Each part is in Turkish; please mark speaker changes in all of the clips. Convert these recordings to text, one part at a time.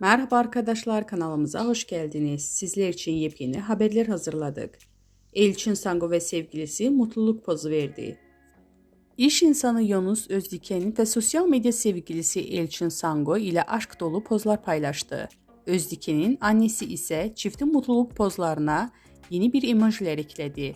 Speaker 1: Merhaba arkadaşlar kanalımıza hoş geldiniz. Sizler için yepyeni haberler hazırladık. Elçin Sango ve sevgilisi mutluluk pozu verdi. İş insanı Yunus Özdiken ve sosyal medya sevgilisi Elçin Sango ile aşk dolu pozlar paylaştı. Özdiken'in annesi ise çiftin mutluluk pozlarına yeni bir emojiler ekledi.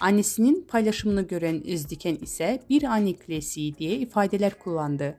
Speaker 1: Annesinin paylaşımını gören Özdiken ise bir anne klasiği diye ifadeler kullandı.